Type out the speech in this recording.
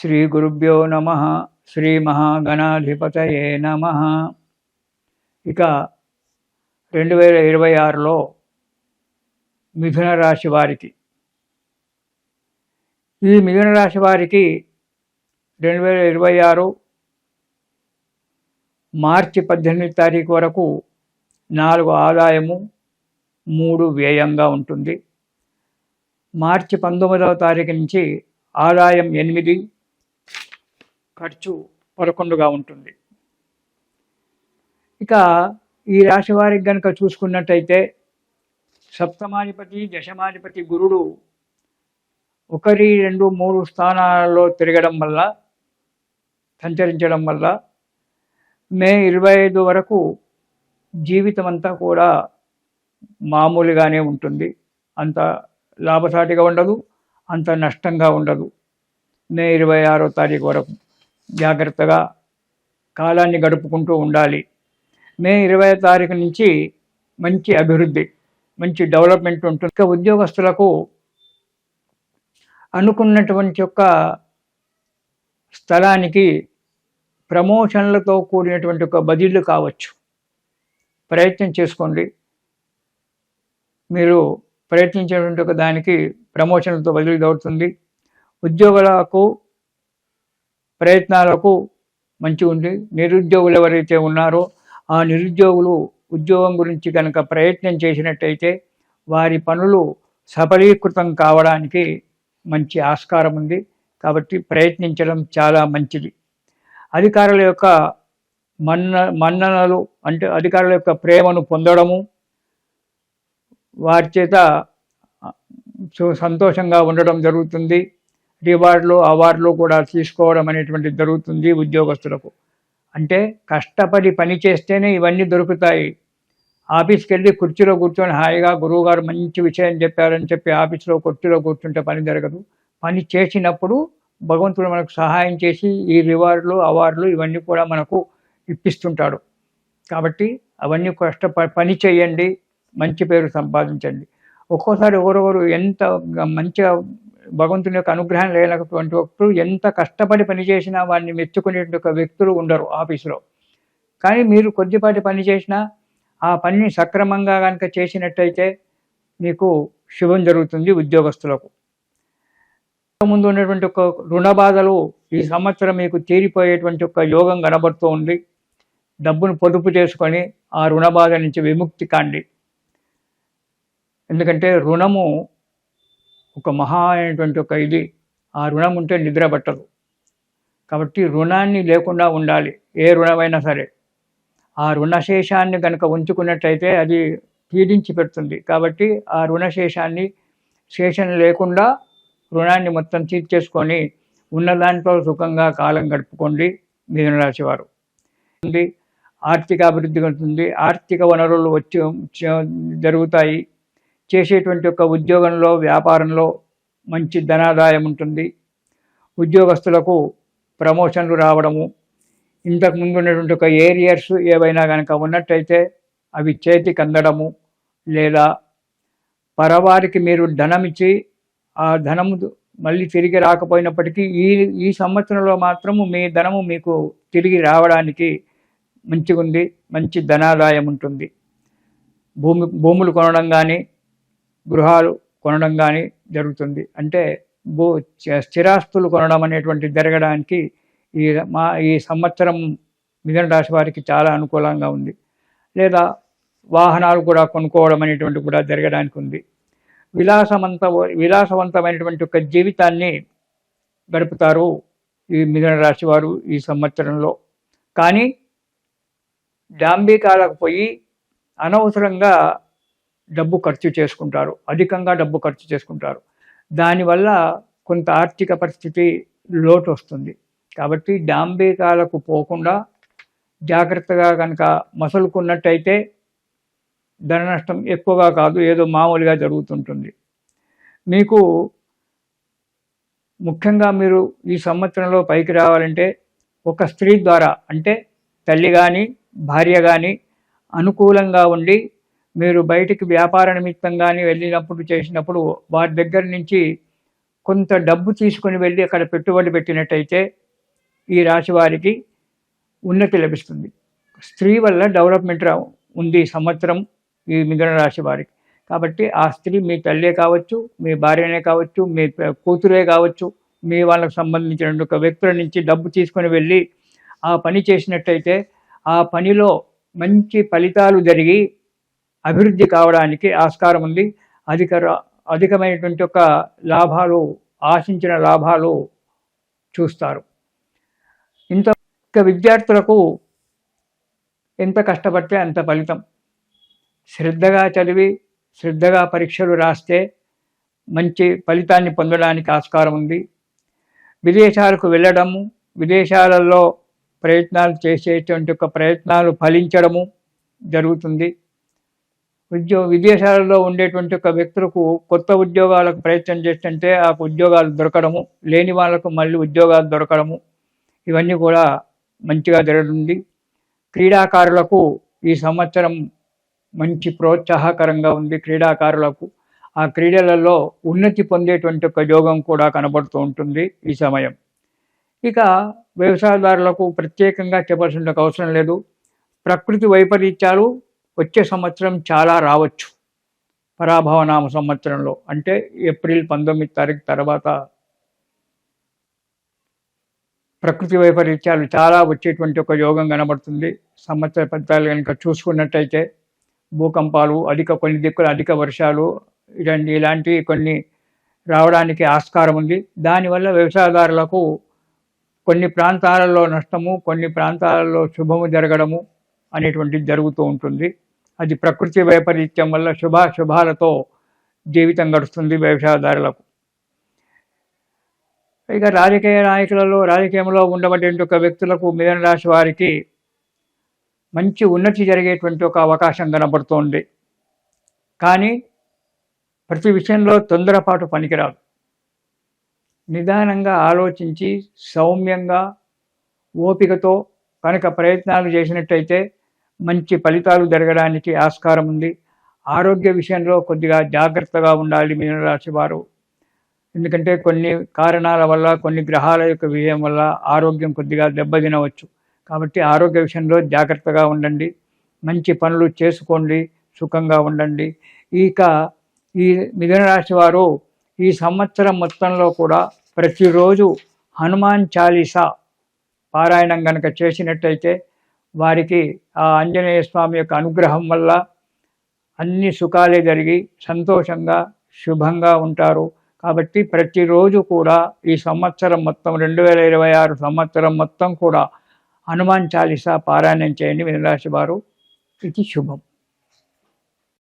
శ్రీ గురుభ్యో నమ. శ్రీ మహాగణాధిపతయే నమ. ఇక రెండు వేల ఇరవై ఆరులో మిథున రాశి వారికి. ఈ మిథున రాశి వారికి రెండు వేల ఇరవై ఆరు మార్చి పద్దెనిమిది తారీఖు వరకు నాలుగు ఆదాయము మూడు వ్యయంగా ఉంటుంది. మార్చి పంతొమ్మిదవ తారీఖు నుంచి ఆదాయం ఎనిమిది ఖర్చు పదకొండుగా ఉంటుంది. ఇక ఈ రాశి వారికి కనుక చూసుకున్నట్టయితే సప్తమాధిపతి దశమాధిపతి గురుడు ఒకరి రెండు మూడు స్థానాలలో తిరగడం వల్ల సంచరించడం వల్ల మే ఇరవై ఐదు వరకు జీవితం అంతా కూడా మామూలుగానే ఉంటుంది. అంత లాభసాటిగా ఉండదు అంత నష్టంగా ఉండదు. మే ఇరవై ఆరో తారీఖు వరకు. జాగ్రత్తగా కాలాన్ని గడుపుకుంటూ ఉండాలి. మే ఇరవై తారీఖు నుంచి మంచి అభివృద్ధి మంచి డెవలప్మెంట్ ఉంటుంది. ఇక ఉద్యోగస్తులకు అనుకున్నటువంటి యొక్క స్థలానికి ప్రమోషన్లతో కూడినటువంటి ఒక బదిలీలు కావచ్చు. ప్రయత్నం చేసుకోండి. మీరు ప్రయత్నించేటువంటి ఒక దానికి ప్రమోషన్లతో బదిలీ అవుతుంది ఉద్యోగులకు ప్రయత్నాలకు మంచి ఉంది నిరుద్యోగులు ఎవరైతే ఉన్నారో ఆ నిరుద్యోగులు ఉద్యోగం గురించి కనుక ప్రయత్నం చేసినట్టయితే వారి పనులు సఫలీకృతం కావడానికి మంచి ఆస్కారం ఉంది. కాబట్టి ప్రయత్నించడం చాలా మంచిది. అధికారుల యొక్క మన్న మన్ననలు అంటే అధికారుల యొక్క ప్రేమను పొందడము వారి చేత సంతోషంగా ఉండడం జరుగుతుంది. రివార్డులు అవార్డులు కూడా తీసుకోవడం అనేటువంటి జరుగుతుంది ఉద్యోగస్తులకు. అంటే కష్టపడి పని చేస్తేనే ఇవన్నీ దొరుకుతాయి. ఆఫీస్కి వెళ్ళి కుర్చీలో కూర్చొని హాయిగా గురువుగారు మంచి విషయం చెప్పారని చెప్పి ఆఫీస్లో కుర్చీలో కూర్చుంటే పని జరగదు. పని చేసినప్పుడు భగవంతుడు మనకు సహాయం చేసి ఈ రివార్డులు అవార్డులు ఇవన్నీ కూడా మనకు ఇప్పిస్తుంటాడు. కాబట్టి అవన్నీ కష్టప పని చేయండి మంచి పేరు సంపాదించండి. ఒక్కోసారి ఎవరెవరు ఎంత మంచిగా భగవంతుని యొక్క అనుగ్రహం లేనటువంటి ఒకరు ఎంత కష్టపడి పనిచేసినా వాడిని మెచ్చుకునేటువంటి ఒక వ్యక్తులు ఉండరు ఆఫీసులో. కానీ మీరు కొద్దిపాటి పని చేసినా ఆ పనిని సక్రమంగా కనుక చేసినట్టయితే మీకు శుభం జరుగుతుంది ఉద్యోగస్తులకు. ముందు ఉన్నటువంటి ఒక రుణ బాధలు ఈ సంవత్సరం మీకు తీరిపోయేటువంటి ఒక యోగం కనబడుతూ ఉంది. డబ్బును పొదుపు చేసుకొని ఆ రుణ బాధ నుంచి విముక్తి కాండి. ఎందుకంటే రుణము ఒక మహా అయినటువంటి ఒక ఇది ఆ రుణం ఉంటే నిద్ర పట్టదు. కాబట్టి రుణాన్ని లేకుండా ఉండాలి ఏ రుణమైనా సరే. ఆ రుణశేషాన్ని కనుక ఉంచుకున్నట్టయితే అది పీడించి పెడుతుంది. కాబట్టి ఆ రుణశేషాన్ని శేషం లేకుండా రుణాన్ని మొత్తం తీర్చేసుకొని ఉన్న దాంట్లో సుఖంగా కాలం గడుపుకోండి మిథున వారు. ఆర్థిక అభివృద్ధి ఉంటుంది ఆర్థిక వనరులు వచ్చి జరుగుతాయి. చేసేటువంటి ఒక ఉద్యోగంలో వ్యాపారంలో మంచి ధనాదాయం ఉంటుంది. ఉద్యోగస్తులకు ప్రమోషన్లు రావడము ఇంతకు ముందు ఉన్నటువంటి ఒక ఏరియర్స్ ఏవైనా కనుక ఉన్నట్టయితే అవి చేతికి అందడము లేదా పరవారికి మీరు ధనం ఇచ్చి ఆ ధనము మళ్ళీ తిరిగి రాకపోయినప్పటికీ ఈ ఈ సంవత్సరంలో మాత్రము మీ ధనము మీకు తిరిగి రావడానికి మంచిగా ఉంది మంచి ధనాదాయం ఉంటుంది. భూమి భూములు కొనడం కానీ గృహాలు కొనడం కానీ జరుగుతుంది. అంటే భూ స్థిరాస్తులు కొనడం అనేటువంటి జరగడానికి ఈ మా ఈ సంవత్సరం మిథున రాశి వారికి చాలా అనుకూలంగా ఉంది. లేదా వాహనాలు కూడా కొనుక్కోవడం అనేటువంటి కూడా జరగడానికి ఉంది. విలాసవంత విలాసవంతమైనటువంటి ఒక జీవితాన్ని గడుపుతారు ఈ మిథున రాశి వారు ఈ సంవత్సరంలో. కానీ డాంబికాలకు పోయి అనవసరంగా డబ్బు ఖర్చు చేసుకుంటారు. అధికంగా డబ్బు ఖర్చు చేసుకుంటారు. దానివల్ల కొంత ఆర్థిక పరిస్థితి లోటు వస్తుంది కాబట్టి డాంబికాలకు పోకుండా జాగ్రత్తగా కనుక మసలుకున్నట్టయితే ధన నష్టం ఎక్కువగా కాదు ఏదో మామూలుగా జరుగుతుంటుంది. మీకు ముఖ్యంగా మీరు ఈ సంవత్సరంలో పైకి రావాలంటే ఒక స్త్రీ ద్వారా అంటే తల్లి కానీ భార్య కానీ అనుకూలంగా ఉండి మీరు బయటికి వ్యాపార నిమిత్తంగాని వెళ్ళినప్పుడు చేసినప్పుడు వారి దగ్గర నుంచి కొంత డబ్బు తీసుకొని వెళ్ళి అక్కడ పెట్టుబడి పెట్టినట్టయితే ఈ రాశి వారికి ఉన్నతి లభిస్తుంది. స్త్రీ వల్ల డెవలప్మెంట్ రా ఉంది సంవత్సరం ఈ మిథున రాశి వారికి. కాబట్టి ఆ స్త్రీ మీ తల్లే కావచ్చు మీ భార్యనే కావచ్చు మీ కూతురే కావచ్చు మీ వాళ్ళకు సంబంధించిన ఒక వ్యక్తుల నుంచి డబ్బు తీసుకొని వెళ్ళి ఆ పని చేసినట్టయితే ఆ పనిలో మంచి ఫలితాలు జరిగి అభివృద్ధి కావడానికి ఆస్కారం ఉంది. అధిక అధికమైనటువంటి ఒక లాభాలు ఆశించిన లాభాలు చూస్తారు. ఇంత విద్యార్థులకు ఎంత కష్టపడితే అంత ఫలితం. శ్రద్ధగా చదివి శ్రద్ధగా పరీక్షలు రాస్తే మంచి ఫలితాన్ని పొందడానికి ఆస్కారం ఉంది. విదేశాలకు వెళ్ళడము విదేశాలలో ప్రయత్నాలు చేసేటువంటి ఒక ప్రయత్నాలు ఫలించడము జరుగుతుంది. ఉద్యోగ విదేశాలలో ఉండేటువంటి ఒక వ్యక్తులకు కొత్త ఉద్యోగాలకు ప్రయత్నం చేస్తుంటే ఆ ఉద్యోగాలు దొరకడము లేని వాళ్ళకు మళ్ళీ ఉద్యోగాలు దొరకడము ఇవన్నీ కూడా మంచిగా జరుగుతుంది. క్రీడాకారులకు ఈ సంవత్సరం మంచి ప్రోత్సాహకరంగా ఉంది క్రీడాకారులకు. ఆ క్రీడలలో ఉన్నతి పొందేటువంటి ఒక యోగం కూడా కనబడుతూ ఉంటుంది ఈ సమయం. ఇక వ్యవసాయదారులకు ప్రత్యేకంగా చెప్పాల్సిన అవసరం లేదు. ప్రకృతి వైపరీత్యాలు వచ్చే సంవత్సరం చాలా రావచ్చు. పరాభవనామ సంవత్సరంలో. అంటే ఏప్రిల్ పంతొమ్మిది తారీఖు తర్వాత ప్రకృతి వైపరీత్యాలు చాలా వచ్చేటువంటి ఒక యోగం కనబడుతుంది. సంవత్సర ఫలితాలు కనుక చూసుకున్నట్టయితే భూకంపాలు అధిక కొన్ని దిక్కులు అధిక వర్షాలు ఇలాంటి ఇలాంటివి కొన్ని రావడానికి ఆస్కారం ఉంది. దానివల్ల వ్యవసాయదారులకు కొన్ని ప్రాంతాలలో నష్టము కొన్ని ప్రాంతాలలో శుభము జరగడము అనేటువంటిది జరుగుతూ ఉంటుంది. అది ప్రకృతి వైపరీత్యం వల్ల శుభాశుభాలతో జీవితం గడుస్తుంది వ్యవసాయదారులకు. ఇక రాజకీయ నాయకులలో రాజకీయంలో ఉండబడేటువంటి ఒక వ్యక్తులకు మిథున రాశి వారికి మంచి ఉన్నతి జరిగేటువంటి ఒక అవకాశం కనబడుతోంది. కానీ ప్రతి విషయంలో తొందరపాటు పనికిరాదు. నిదానంగా ఆలోచించి సౌమ్యంగా ఓపికతో కనుక ప్రయత్నాలు చేసినట్టయితే మంచి ఫలితాలు జరగడానికి ఆస్కారం ఉంది. ఆరోగ్య విషయంలో కొద్దిగా జాగ్రత్తగా ఉండాలి మీనరాశి వారు. ఎందుకంటే కొన్ని కారణాల వల్ల కొన్ని గ్రహాల యొక్క విజయం వల్ల ఆరోగ్యం కొద్దిగా దెబ్బతినవచ్చు. కాబట్టి ఆరోగ్య విషయంలో జాగ్రత్తగా ఉండండి. మంచి పనులు చేసుకోండి. సుఖంగా ఉండండి. ఇక ఈ మిథునరాశి వారు ఈ సంవత్సరం మొత్తంలో కూడా ప్రతిరోజు హనుమాన్ చాలీసా పారాయణం కనుక చేసినట్టయితే వారికి ఆ ఆంజనేయ స్వామి యొక్క అనుగ్రహం వల్ల అన్ని సుఖాలే జరిగి సంతోషంగా శుభంగా ఉంటారు. కాబట్టి ప్రతిరోజు కూడా ఈ సంవత్సరం మొత్తం రెండు వేల ఇరవై ఆరు సంవత్సరం మొత్తం కూడా హనుమాన్ చాలీసా పారాయణం చేయండి మీనరాశి వారు. ఇది శుభం.